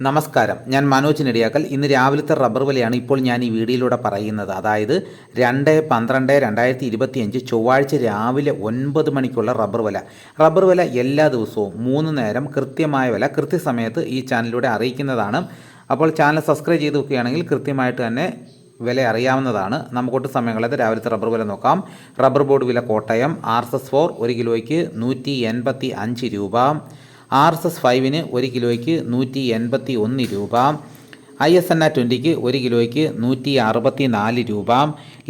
നമസ്കാരം. ഞാൻ മനോജ് നെടിയാക്കൽ. ഇന്ന് രാവിലത്തെ റബ്ബർ വിലയാണ് ഇപ്പോൾ ഞാൻ ഈ വീഡിയോയിലൂടെ പറയുന്നത്. അതായത് രണ്ട് പന്ത്രണ്ട് രണ്ടായിരത്തി ഇരുപത്തിയഞ്ച് ചൊവ്വാഴ്ച രാവിലെ ഒൻപത് മണിക്കുള്ള റബ്ബർ വില. റബ്ബർ വില എല്ലാ ദിവസവും മൂന്ന് നേരം കൃത്യമായ വില കൃത്യസമയത്ത് ഈ ചാനലിലൂടെ അറിയിക്കുന്നതാണ്. അപ്പോൾ ചാനൽ സബ്സ്ക്രൈബ് ചെയ്ത് വെക്കുകയാണെങ്കിൽ കൃത്യമായിട്ട് തന്നെ വില അറിയാവുന്നതാണ്. നമുക്കൊട്ട് സമയങ്ങളത് രാവിലത്തെ റബ്ബർ വില നോക്കാം. റബ്ബർ ബോർഡ് വില Kottayam R S S four ഒരു കിലോയ്ക്ക് നൂറ്റി എൺപത്തി അഞ്ച് രൂപ. ആർ എസ് എസ് ഫൈവിന് ഒരു കിലോയ്ക്ക് നൂറ്റി എൺപത്തി ഒന്ന് രൂപ. ഐ എസ് എൻ ആ ട്വന്റിക്ക് ഒരു കിലോയ്ക്ക് നൂറ്റി അറുപത്തി നാല് രൂപ.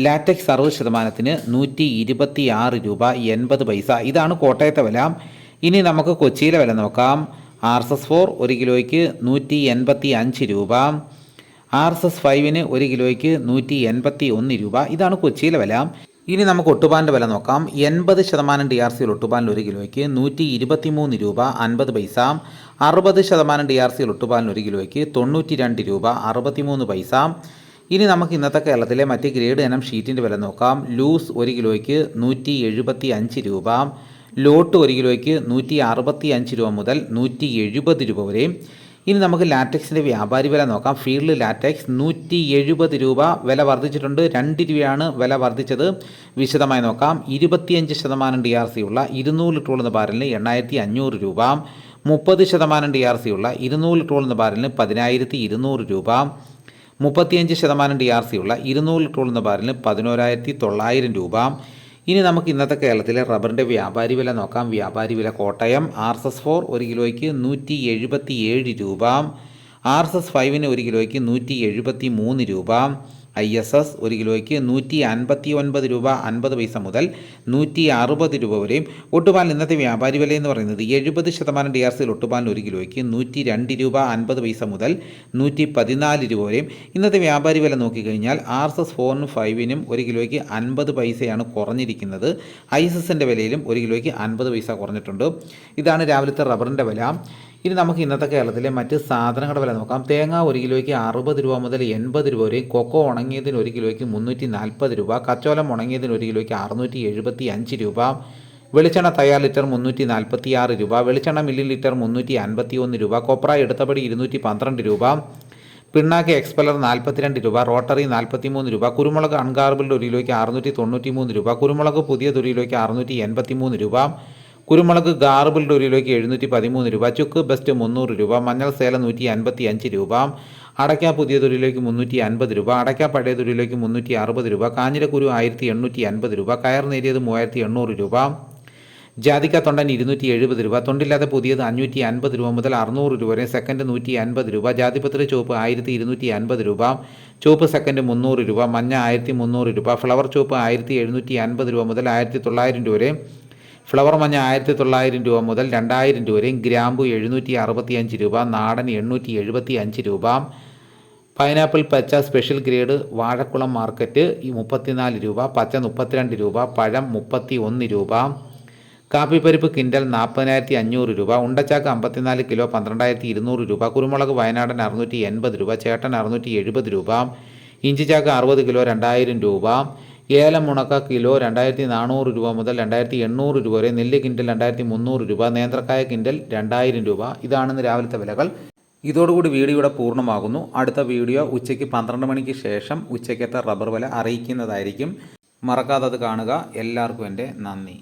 ലാറ്റക്സ് അറുപത് ശതമാനത്തിന് നൂറ്റി ഇരുപത്തി ആറ് രൂപ എൺപത് പൈസ. ഇതാണ് കോട്ടയത്തെ വില. ഇനി നമുക്ക് കൊച്ചിയിലെ വില നോക്കാം. ആർ എസ് എസ് ഫോർ ഒരു കിലോയ്ക്ക് നൂറ്റി എൺപത്തി അഞ്ച് രൂപ. ആർ എസ് എസ് ഫൈവിന് ഒരു കിലോയ്ക്ക് നൂറ്റി എൺപത്തി ഒന്ന് രൂപ. ഇതാണ് കൊച്ചിയിലെ വില. ഇനി നമുക്ക് ഒട്ടുപാലിന്റെ വില നോക്കാം. എൺപത് ശതമാനം ഡി ആർ സിയിൽ ഒട്ടുപാലിന് ഒരു കിലോയ്ക്ക് നൂറ്റി ഇരുപത്തി മൂന്ന് രൂപ അൻപത് പൈസ അറുപത് ശതമാനം ഡി ആർ സിയിൽ ഒട്ടുപാലിന് ഒരു കിലോയ്ക്ക് തൊണ്ണൂറ്റി രണ്ട് രൂപ അറുപത്തിമൂന്ന് പൈസ. ഇനി നമുക്ക് ഇന്നത്തെ കേരളത്തിലെ മറ്റ് ഗ്രേഡ് ഇനം ഷീറ്റിന്റെ വില നോക്കാം. ലൂസ് ഒരു കിലോയ്ക്ക് നൂറ്റി എഴുപത്തി അഞ്ച് രൂപ ലോട്ട് ഒരു കിലോയ്ക്ക് നൂറ്റി അറുപത്തി അഞ്ച് രൂപ മുതൽ നൂറ്റി എഴുപത് രൂപ വരെയും ഇനി നമുക്ക് ലാറ്റക്സിന്റെ വ്യാപാരി വില നോക്കാം. ഫീൽഡ് ലാറ്റക്സ് നൂറ്റി എഴുപത് രൂപ വില വർദ്ധിച്ചിട്ടുണ്ട്. രണ്ട് രൂപയാണ് വില വർദ്ധിച്ചത്. വിശദമായി നോക്കാം. ഇരുപത്തിയഞ്ച് ശതമാനം ഡി ആർ സി ഉള്ള ഇരുന്നൂറ് ലിറ്റർ എന്ന ബാരലിന് എണ്ണായിരത്തി അഞ്ഞൂറ് രൂപ. മുപ്പത് ശതമാനം ഡി ആർ സി ഉള്ള ഇരുന്നൂറ് ലിറ്റർ എന്ന ബാരലിന് പതിനായിരത്തി ഇരുന്നൂറ് രൂപ. മുപ്പത്തിയഞ്ച് ശതമാനം ഡി ആർ സി ഉള്ള ഇരുന്നൂറ് ലിറ്റർ എന്ന ബാരലിന് പതിനോരായിരത്തി തൊള്ളായിരം രൂപ. ഇനി നമുക്ക് ഇന്നത്തെ കേരളത്തിലെ റബ്ബറിന്റെ വ്യാപാരി വില നോക്കാം. വ്യാപാരി വില Kottayam R S S four ഒരു കിലോയ്ക്ക് നൂറ്റി എഴുപത്തി ഏഴ് രൂപ. ആർ എസ് എസ് ഫൈവിന് ഒരു കിലോയ്ക്ക് നൂറ്റി എഴുപത്തി മൂന്ന് രൂപ. ഐ എസ് എസ് ഒരു കിലോയ്ക്ക് നൂറ്റി അൻപത്തി ഒൻപത് രൂപ അൻപത് പൈസ മുതൽ നൂറ്റി അറുപത് രൂപ വരെയും ഒട്ടുപാലിന് ഇന്നത്തെ വ്യാപാരി വില എന്ന് പറയുന്നത് എഴുപത് ശതമാനം ഡി ആർ സിയിൽ ഒട്ടുപാലിന് ഒരു കിലോയ്ക്ക് നൂറ്റി രണ്ട് രൂപ അൻപത് പൈസ മുതൽ നൂറ്റി പതിനാല് രൂപ വരെയും ഇന്നത്തെ വ്യാപാരി വില നോക്കിക്കഴിഞ്ഞാൽ ആർ എസ് എസ് ഫോറിനും ഫൈവിനും ഒരു കിലോയ്ക്ക് അൻപത് പൈസയാണ് കുറഞ്ഞിരിക്കുന്നത്. ഐ എസ് എസിന്റെ വിലയിലും ഒരു കിലോയ്ക്ക് അൻപത് പൈസ കുറഞ്ഞിട്ടുണ്ട്. ഇതാണ് രാവിലത്തെ റബ്ബറിന്റെ വില. ഇനി നമുക്ക് ഇന്നത്തെ കേരളത്തിലെ മറ്റ് സാധനങ്ങളുടെ വില നോക്കാം. തേങ്ങ ഒരു കിലോയ്ക്ക് അറുപത് രൂപ മുതൽ എൺപത് രൂപ വരെയും കൊക്കോ ഉണങ്ങിയതിന് ഒരു കിലോയ്ക്ക് മുന്നൂറ്റി നാൽപ്പത് രൂപ കച്ചോലം ഉണങ്ങിയതിന് ഒരു കിലോയ്ക്ക് അറുന്നൂറ്റി എഴുപത്തി അഞ്ച് രൂപ വെളിച്ചെണ്ണ തയ്യാർ ലിറ്റർ മുന്നൂറ്റി നാൽപ്പത്തി ആറ് രൂപ വെളിച്ചെണ്ണ മില്ലി ലിറ്റർ മുന്നൂറ്റി അൻപത്തി ഒന്ന് രൂപ കൊപ്ര എടുത്തപടി ഇരുന്നൂറ്റി പന്ത്രണ്ട് രൂപ പിണ്ണാക്ക് എക്സ്പെലർ നാൽപ്പത്തിരണ്ട് രൂപ റോട്ടറി നാൽപ്പത്തി മൂന്ന് രൂപ കുരുമുളക് അൺഗാർബിൾഡ് ഒരു കിലോയ്ക്ക് അറുന്നൂറ്റി തൊണ്ണൂറ്റി മൂന്ന് രൂപ കുരുമുളക് പുതിയ ഒരു കിലോയ്ക്ക് അറുന്നൂറ്റി എൺപത്തി മൂന്ന് രൂപ കുരുമുളക് ഗാർബിൾഡ് ഒരു കിലോയ്ക്ക് എഴുന്നൂറ്റി പതിമൂന്ന് രൂപ ചുക്ക് ബെസ്റ്റ് മുന്നൂറ് രൂപ മഞ്ഞൾ സേല നൂറ്റി അൻപത്തി അഞ്ച് രൂപ അടയ്ക്ക പുതിയ തൊഴിലേക്ക് മുന്നൂറ്റി അൻപത് രൂപ അടയ്ക്ക പഴയ തൊഴിലേക്ക് മുന്നൂറ്റി അറുപത് രൂപ കാഞ്ഞിരക്കുരു ആയിരത്തി എണ്ണൂറ്റി അൻപത് രൂപ കയർ നേരിയത് മൂവായിരത്തി എണ്ണൂറ് രൂപ ജാതിക്ക തൊണ്ടൻ ഇരുന്നൂറ്റി എഴുപത് രൂപ തൊണ്ടില്ലാതെ പുതിയത് അഞ്ഞൂറ്റി അൻപത് രൂപ മുതൽ അറുന്നൂറ് രൂപ വരെ സെക്കൻഡ് നൂറ്റി അൻപത് രൂപ ജാതിപത്രി ചുവപ്പ് ആയിരത്തി ഇരുന്നൂറ്റി അൻപത് രൂപ ചുവപ്പ് സെക്കൻഡ് മുന്നൂറ് രൂപ മഞ്ഞ ആയിരത്തി മുന്നൂറ് രൂപ ഫ്ലവർ ചുവപ്പ് ആയിരത്തി എഴുന്നൂറ്റി അൻപത് രൂപ മുതൽ ആയിരത്തി തൊള്ളായിരം രൂപ വരെ ഫ്ലവർ മഞ്ഞ ആയിരത്തി തൊള്ളായിരം രൂപ മുതൽ രണ്ടായിരം രൂപ വരെയും ഗ്രാമ്പു എഴുന്നൂറ്റി അറുപത്തി അഞ്ച് രൂപ നാടൻ എണ്ണൂറ്റി എഴുപത്തി അഞ്ച് രൂപ പൈനാപ്പിൾ പച്ച സ്പെഷ്യൽ ഗ്രേഡ് വാഴക്കുളം മാർക്കറ്റ് മുപ്പത്തിനാല് രൂപ പച്ച മുപ്പത്തിരണ്ട് രൂപ പഴം മുപ്പത്തി ഒന്ന് രൂപ കാപ്പിപ്പരിപ്പ് കിൻഡൽ നാൽപ്പതിനായിരത്തി അഞ്ഞൂറ് രൂപ ഉണ്ടച്ചാക്ക് അമ്പത്തിനാല് കിലോ പന്ത്രണ്ടായിരത്തി ഇരുന്നൂറ് രൂപ കുരുമുളക് വയനാടൻ അറുന്നൂറ്റി എൺപത് രൂപ ചേട്ടൻ അറുന്നൂറ്റി എഴുപത് രൂപ ഇഞ്ചിച്ചാക്ക് അറുപത് കിലോ രണ്ടായിരം രൂപ ഏലം ഉണക്ക കിലോ രണ്ടായിരത്തി നാനൂറ് രൂപ മുതൽ രണ്ടായിരത്തി എണ്ണൂറ് രൂപ വരെ നെല്ല് കിൻഡൽ രണ്ടായിരത്തി മുന്നൂറ് രൂപ നേന്ത്രക്കായ കിൻഡൽ രണ്ടായിരം രൂപ. ഇതാണെന്ന് രാവിലത്തെ വിലകൾ. ഇതോടുകൂടി വീഡിയോ ഇവിടെ പൂർണമാകുന്നു. അടുത്ത വീഡിയോ ഉച്ചയ്ക്ക് പന്ത്രണ്ട് മണിക്ക് ശേഷം ഉച്ചയ്ക്കത്തെ റബ്ബർ വില അറിയിക്കുന്നതായിരിക്കും. മറക്കാതെ അത് കാണുക. എല്ലാവർക്കും എന്റെ നന്ദി.